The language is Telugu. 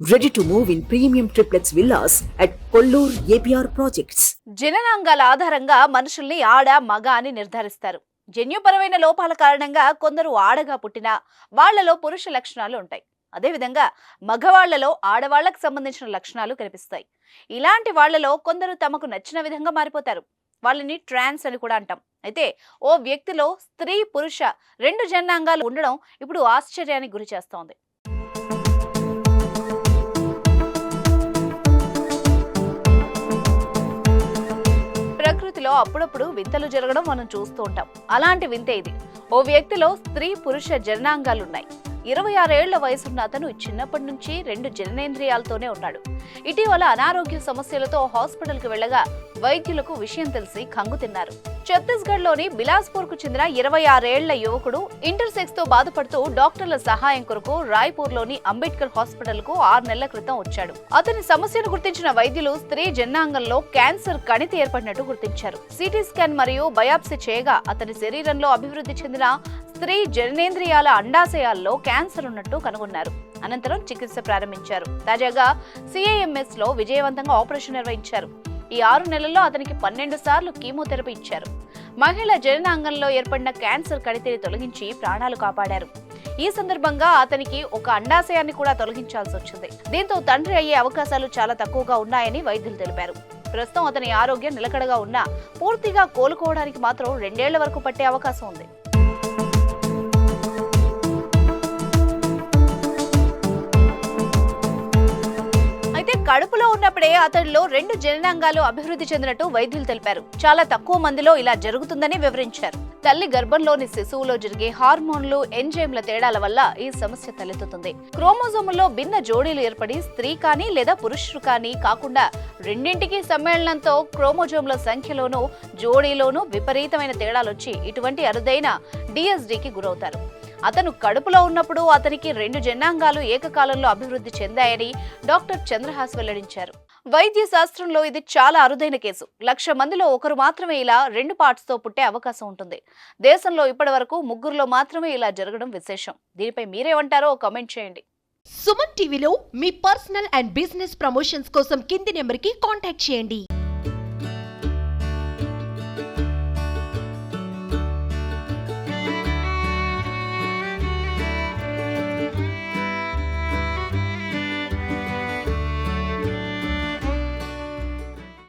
Ready to move in premium triplets villas at Kollur APR projects జననాంగాల ఆధారంగా మనుషుల్ని ఆడ మగ అని నిర్ధారిస్తారు. జన్యుపరమైన లోపాల కారణంగా కొందరు ఆడగా పుట్టినా వాళ్ళలో పురుష లక్షణాలు ఉంటాయి. అదేవిధంగా మగవాళ్ళలో ఆడవాళ్ళకు సంబంధించిన లక్షణాలు కనిపిస్తాయి. ఇలాంటి వాళ్ళలో కొందరు తమకు నచ్చిన విధంగా మారిపోతారు. వాళ్ళని ట్రాన్స్ అని కూడా అంటాం. అయితే ఓ వ్యక్తిలో స్త్రీ పురుష రెండు జనాంగాలు ఉండడం ఇప్పుడు ఆశ్చర్యానికి గురి చేస్తోంది. వ్యక్తిలో అప్పుడప్పుడు వింతలు జరగడం మనం చూస్తూ ఉంటాం. అలాంటి వింతే ఇది. ఓ వ్యక్తిలో స్త్రీ పురుష జననాంగాలున్నాయి. ఇరవై ఆరేళ్ళ వయసున్న అతను చిన్నప్పటి నుంచి రెండు జననేంద్రియాలతోనే ఉన్నాడు. ఇటీవల అనారోగ్య సమస్యలతో హాస్పిటల్కి వెళ్ళగా వైద్యులకు విషయం తెలిసి కంగు తిన్నారు. ఛత్తీస్గఢ్లోని బిలాస్పూర్కు చెందిన ఇరవై ఆరేళ్ళ యువకుడు ఇంటర్సెక్స్తో బాధపడుతూ డాక్టర్ల సహాయం కొరకు రాయ్పూర్లోని అంబేద్కర్ హాస్పిటల్కు ఆరు నెలల క్రితం వచ్చాడు. అతని సమస్యను గుర్తించిన వైద్యులు స్త్రీ జనాంగంలో క్యాన్సర్ కణితి ఏర్పడినట్టు గుర్తించారు. సిటీ స్కాన్ మరియు బయాప్సీ చేయగా అతని శరీరంలో అభివృద్ధి చెందిన స్త్రీ జననేంద్రియాల అండాశయాల్లో క్యాన్సర్ ఉన్నట్టు కనుగొన్నారు. అనంతరం చికిత్స ప్రారంభించారు. తాజాగా సిఐఎంఎస్లో విజయవంతంగా ఆపరేషన్ నిర్వహించారు. ఈ ఆరు నెలల్లో అతనికి పన్నెండు సార్లు కీమోథెరపీ ఇచ్చారు. మహిళ జననాంగంలో ఏర్పడిన క్యాన్సర్ కడితేరి తొలగించి ప్రాణాలు కాపాడారు. ఈ సందర్భంగా అతనికి ఒక అండాశయాన్ని కూడా తొలగించాల్సి వచ్చింది. దీంతో తండ్రి అయ్యే అవకాశాలు చాలా తక్కువగా ఉన్నాయని వైద్యులు తెలిపారు. ప్రస్తుతం అతని ఆరోగ్యం నిలకడగా ఉన్నా పూర్తిగా కోలుకోవడానికి మాత్రం రెండేళ్ళ వరకు పట్టే అవకాశం ఉంది. కడుపులో ఉన్నప్పుడే అతడిలో రెండు జననాంగాలు అభివృద్ధి చెందినట్టు వైద్యులు తెలిపారు. చాలా తక్కువ మందిలో ఇలా జరుగుతుందని వివరించారు. తల్లి గర్భంలోని శిశువులో జరిగే హార్మోన్లు ఎంజైమ్ల తేడాల వల్ల ఈ సమస్య తలెత్తుతుంది. క్రోమోజోముల్లో భిన్న జోడీలు ఏర్పడి స్త్రీ కానీ లేదా పురుషుడు కానీ కాకుండా రెండింటికి సమ్మేళనంతో క్రోమోజోమ్ల సంఖ్యలోనూ జోడీలోనూ విపరీతమైన తేడాలొచ్చి ఇటువంటి అరుదైన డిఎస్డికి గురవుతారు. అతను కడుపులో ఉన్నప్పుడు అతనికి రెండు జనాంగాలు ఏకకాలంలో అభివృద్ధి చెందాయని డాక్టర్ చంద్రహాస్ వెల్లడించారు. వైద్య శాస్త్రంలో ఇది చాలా అరుదైన కేసు. లక్ష మందిలో ఒకరు మాత్రమే ఇలా రెండు పార్ట్స్తో పుట్టే అవకాశం ఉంటుంది. దేశంలో ఇప్పటి వరకు ముగ్గురులో మాత్రమే ఇలా జరగడం విశేషం. దీనిపై మీరేమంటారో కామెంట్ చేయండి. సుమన్ టీవీలో మీ పర్సనల్ అండ్ బిజినెస్ ప్రమోషన్స్ కోసం కింది నెంబర్కి కాంటాక్ట్ చేయండి.